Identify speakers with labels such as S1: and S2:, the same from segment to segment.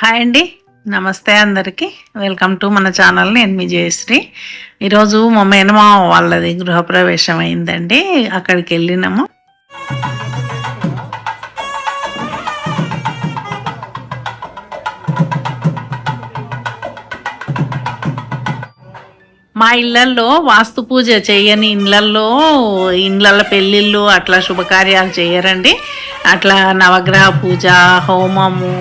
S1: Hi అండి. నమస్తే అందరికీ. వెల్కమ్ టు మన ఛానల్ నేను మీ జయశ్రీ. ఈరోజు మా మేనమామ వాళ్ళది గృహప్రవేశం అయిందండి. అక్కడికి వెళ్ళినాము. మా ఇళ్ళల్లో వాస్తు పూజ చేయని ఇండ్లల్లో ఇళ్ళల్లో పెళ్ళిళ్ళు అట్లా శుభకార్యాలు చేయరండి. అట్లా నవగ్రహ పూజ హోమము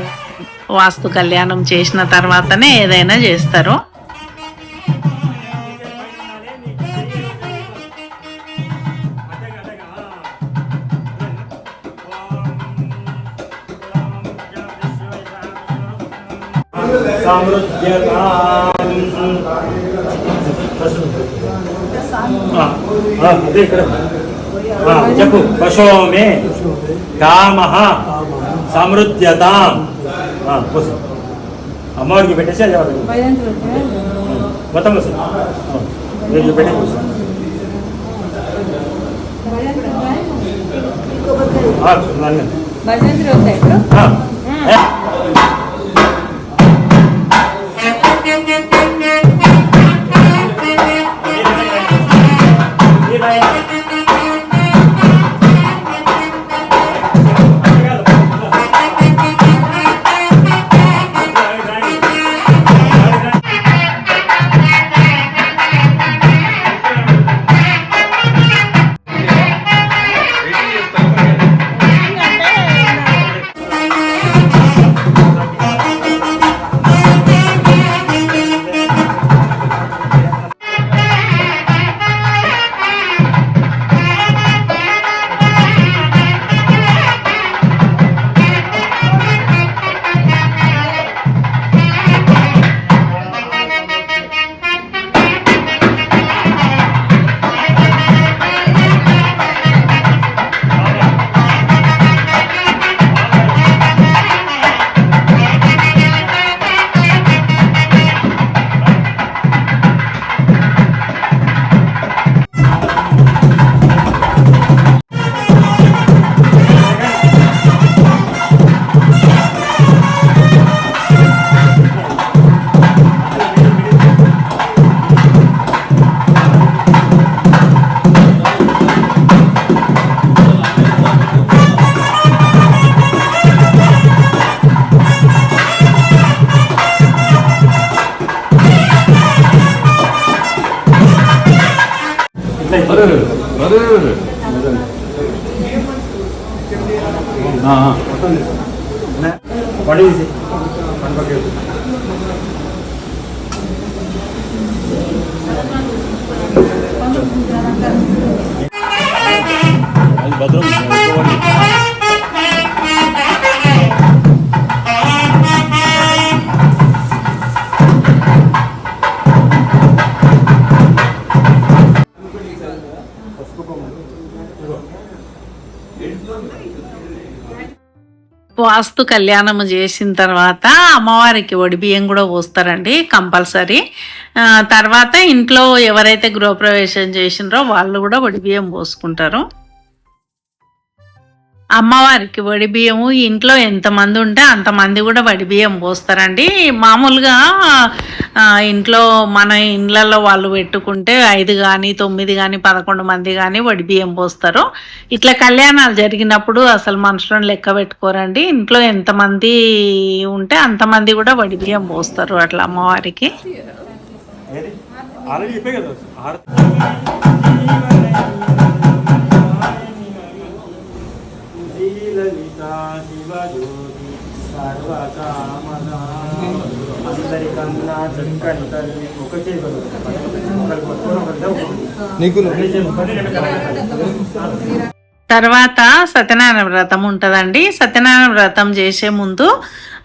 S1: వాస్తు కళ్యాణం చేసిన తర్వాతనే ఏదైనా చేస్తారు
S2: చెప్పు పశోమే కామ సమృద్ధ్యతాం కూర్చో. అమ్మవారికి పెట్టేసి అది ఎవరికి? మొత్తం వీళ్ళు పెట్టి కూర్చో. ఆ, నన్ను. ఆ, ఏ? ఇట్లా ఇట్లా. What is it?
S1: వాస్తు కళ్యాణం చేసిన తర్వాత అమ్మవారికి వడి బియ్యం కూడా పోస్తారండి కంపల్సరీ. తర్వాత ఇంట్లో ఎవరైతే గృహప్రవేశం చేసినారో వాళ్ళు కూడా వడి బియ్యం పోసుకుంటారు. అమ్మవారికి వడి బియ్యము. ఇంట్లో ఎంతమంది ఉంటే అంతమంది కూడా వడి బియ్యం పోస్తారండి. మామూలుగా ఇంట్లో మన ఇండ్లలో వాళ్ళు పెట్టుకుంటే ఐదు కానీ తొమ్మిది కానీ పదకొండు మంది కానీ వడి బియ్యం పోస్తారు. ఇట్లా కళ్యాణాలు జరిగినప్పుడు అసలు మనుషులను లెక్క పెట్టుకోరండి. ఇంట్లో ఎంతమంది ఉంటే అంతమంది కూడా వడి బియ్యం పోస్తారు అట్లా అమ్మవారికి.
S2: ఆల్రెడీ చెప్పే కదా శ్రీలలితా శివజ్యోతి సర్వకామదా అందరికన్నా చక్కని తల్లి.
S1: తర్వాత సత్యనారాయణ వ్రతం ఉంటుందండి. సత్యనారాయణ వ్రతం చేసే ముందు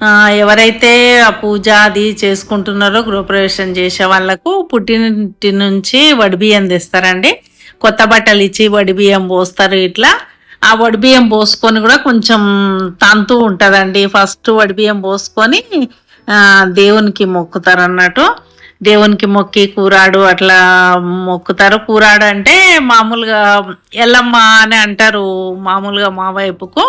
S1: ఆ, ఎవరైతే ఆ పూజ అది చేసుకుంటున్నారో గృహప్రవేశం చేసే వాళ్ళకు పుట్టినింటి నుంచి వడిబియ్యం తెస్తారండి. కొత్త బట్టలు ఇచ్చి వడిబియ్యం పోస్తారు ఇట్లా. ఆ వడిబియ్యం పోసుకొని కూడా కొంచెం తంతు ఉంటుందండి. ఫస్ట్ వడిబియ్యం పోసుకొని దేవునికి మొక్కుతారు అన్నట్టు దేవునికి మొక్కి కూరాడు అట్లా మొక్కుతారు. కూరాడు అంటే మామూలుగా ఎల్లమ్మ అని అంటారు మామూలుగా మా వైపుకు.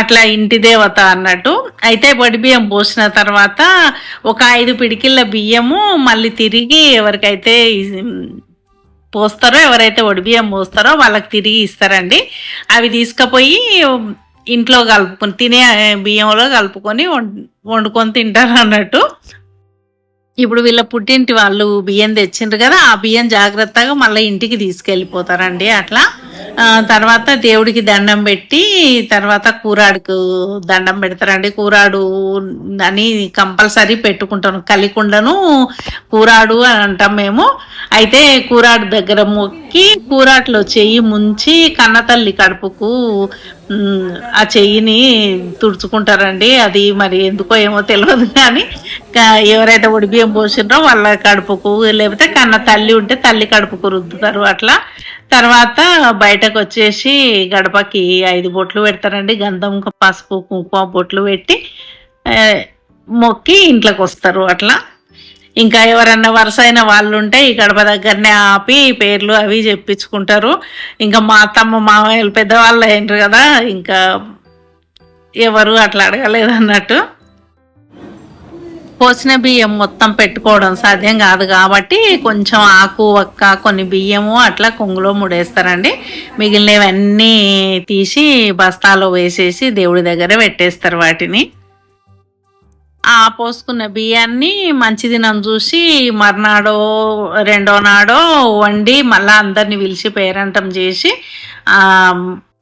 S1: అట్లా ఇంటి దేవత అన్నట్టు. అయితే వడి బియ్యం పోసిన తర్వాత ఒక ఐదు పిడికిళ్ళ బియ్యము మళ్ళీ తిరిగి ఎవరికైతే పోస్తారో ఎవరైతే వడి బియ్యం పోస్తారో వాళ్ళకి తిరిగి ఇస్తారండి. అవి తీసుకుపోయి ఇంట్లో కలుపుకొని తినే బియ్యంలో కలుపుకొని వం- వండుకొని తింటారు అన్నట్టు. ఇప్పుడు వీళ్ళ పుట్టింటి వాళ్ళు బియ్యం తెచ్చిండ్రు కదా ఆ బియ్యం జాగ్రత్తగా మళ్ళీ ఇంటికి తీసుకెళ్ళిపోతారండి అట్లా. తర్వాత దేవుడికి దండం పెట్టి తర్వాత కూరాడుకు దండం పెడతారండి. కూరాడు అని కంపల్సరీ పెట్టుకుంటాను. కలికుండను కూరాడు అని అంటాం మేము. అయితే కూరాడు దగ్గర మొక్కి కూరాట్లో చెయ్యి ముంచి కన్నతల్లి కడుపుకు ఆ చెయ్యిని తుడుచుకుంటారండి. అది మరి ఎందుకో ఏమో తెలియదు కానీ ఎవరైతే ఒడి బియ్యం పోసిండ్రో వాళ్ళ కడుపుకు లేకపోతే కన్న తల్లి ఉంటే తల్లి కడుపుకు రుద్దుతారు అట్లా. తర్వాత బయటకు వచ్చేసి గడపకి ఐదు బొట్లు పెడతారండి. గంధం పసుపు కుంకుమ బొట్లు పెట్టి మొక్కి ఇంట్లోకి వస్తారు అట్లా. ఇంకా ఎవరన్నా వరుస అయిన వాళ్ళు ఉంటే ఈ గడప దగ్గరనే ఆపి పేర్లు అవి చెప్పించుకుంటారు. ఇంకా మా అత్తమ్మ మామయ్యలు పెద్దవాళ్ళు అయినరు కదా ఇంకా ఎవరు అట్లా అడగలేదు అన్నట్టు పోసిన బియ్యం మొత్తం పెట్టుకోవడం సాధ్యం కాదు కాబట్టి కొంచెం ఆకు ఒక్క కొన్ని బియ్యము అట్లా కొంగులో ముడేస్తారండి. మిగిలినవన్నీ తీసి బస్తాలో వేసేసి దేవుడి దగ్గర పెట్టేస్తారు వాటిని. ఆ పోసుకున్న బియ్యాన్ని మంచి దినం చూసి మర్నాడో రెండో నాడో వండి మళ్ళా అందరిని పిలిచి పేరంటం చేసి ఆ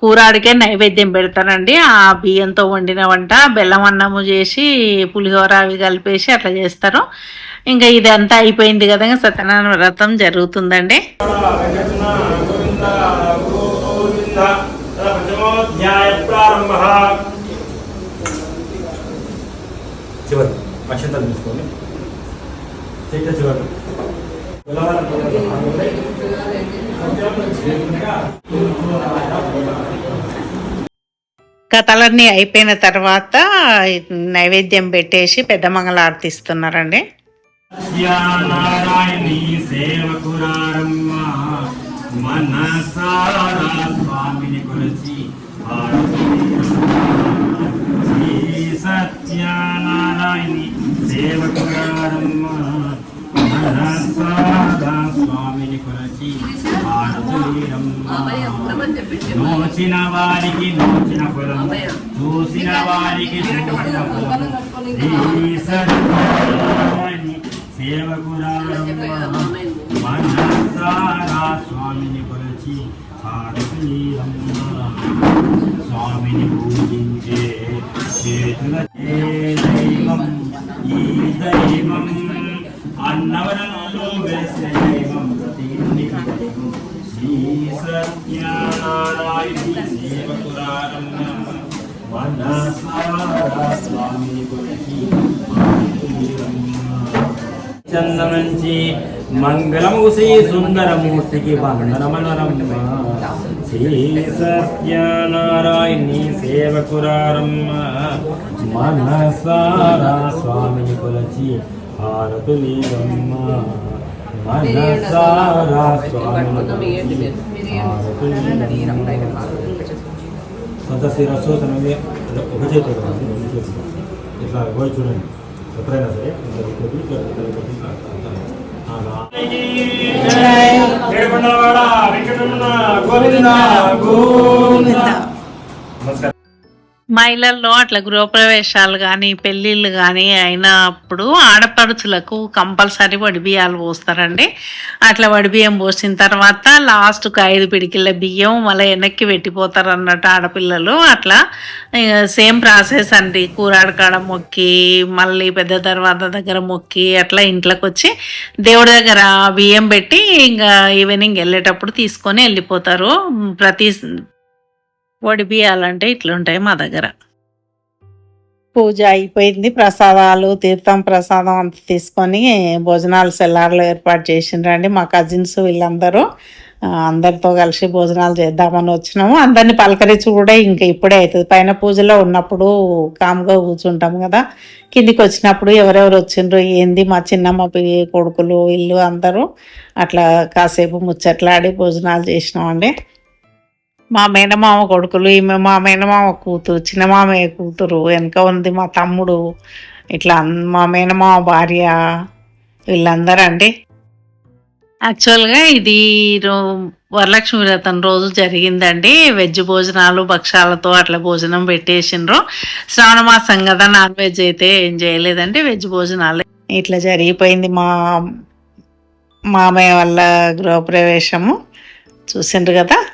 S1: కూరాడికే నైవేద్యం పెడతారండి ఆ బియ్యంతో వండిన వంట బెల్లం అన్నము చేసి పులిహోర అవి కలిపేసి అట్లా చేస్తారు. ఇంకా ఇదంతా అయిపోయింది కదా సత్యనారాయణ వ్రతం జరుగుతుందండి.
S2: ప్రారంభ చివరి అక్షంతలు తీసుకోండి చివరి
S1: కథలన్నీ అయిపోయిన తర్వాత నైవేద్యం పెట్టేసి పెద్ద మంగళారతి ఇస్తున్నారండి
S2: నారాయణీ సేవకురారమ్మ మనసారా స్వామిని కొలిచి శ్రీ సత్యనారాయణి మనసారా స్వామిని కొలిచి నోచిన వారికి నోచిన కులం చూసిన వారికి చూసిన కులం శ్రీ సత్యనారాయణి సేవకురారమ్మ మనసారా స్వామిని కొలచి స్వామిని పూజించే చేతుల దైవం అన్నవరంలో వెలిసే దైవం దీనికి దైవం శ్రీ చందమంచి మంగళము శ్రీ సుందరమూర్తికి వందనమనరమ్మ శ్రీ సత్యనారాయణి సేవకురారమ్మ మనసారా స్వామిని కొలచి హారతులీరమ్మ మనసారా స్వామిని కొలచి హారతులీరమ్మ ఒక చేతి ఇట్లా పోయి చూడండి. ఎప్పుడైనా సరే ఇట్లా కొద్ది,
S1: మహిళల్లో అట్లా గృహప్రవేశాలు కానీ పెళ్ళిళ్ళు కానీ అయినప్పుడు ఆడపడుచులకు కంపల్సరీ వడిబియ్యాలు పోస్తారండి. అట్లా వడిబియ్యం పోసిన తర్వాత లాస్ట్కు ఐదు పిడికిళ్ళ బియ్యం మళ్ళీ వెనక్కి పెట్టిపోతారు అన్నట్టు ఆడపిల్లలు. అట్లా సేమ్ ప్రాసెస్ అండి. కూరాడకాడ మొక్కి మళ్ళీ పెద్ద తర్వాత దగ్గర మొక్కి అట్లా ఇంట్లోకి వచ్చి దేవుడి దగ్గర బియ్యం పెట్టి ఇంకా ఈవినింగ్ వెళ్ళేటప్పుడు తీసుకొని వెళ్ళిపోతారు. ప్రతి వడిపియాలంటే ఇట్లుంటాయి మా దగ్గర. పూజ అయిపోయింది. ప్రసాదాలు తీర్థం ప్రసాదం అంత తీసుకొని భోజనాలు సెల్లార్లో ఏర్పాటు చేసిండ్రండి మా కజిన్స్ వీళ్ళందరూ. అందరితో కలిసి భోజనాలు చేద్దామని వచ్చినాము. అందరిని పలకరించి కూడా ఇంకా ఇప్పుడే అవుతుంది పైన పూజలో ఉన్నప్పుడు కామ్గా కూర్చుంటాం కదా. కిందికి వచ్చినప్పుడు ఎవరెవరు వచ్చిండ్రు? ఏంది మా చిన్నమ్మ కొడుకులు వీళ్ళు అందరూ. అట్లా కాసేపు ముచ్చట్లాడి భోజనాలు చేసినామండి. మా మేనమామ కొడుకులు ఈమె మా మేనమామ కూతురు చిన్న మామయ్య కూతురు వెనక ఉంది మా తమ్ముడు ఇట్లా మా మేనమామ భార్య వీళ్ళందరూ అండి. యాక్చువల్గా ఇది వరలక్ష్మి వ్రతం రోజు జరిగిందండి. వెజ్ భోజనాలు భక్షాలతో అట్లా భోజనం పెట్టేసిండ్రు. శ్రావణ మాసం కదా నాన్ వెజ్ అయితే ఏం చేయలేదండి వెజ్ భోజనాలు. ఇట్లా జరిగిపోయింది మా మామయ్య వాళ్ళ గృహప్రవేశము. చూసిండ్రు కదా?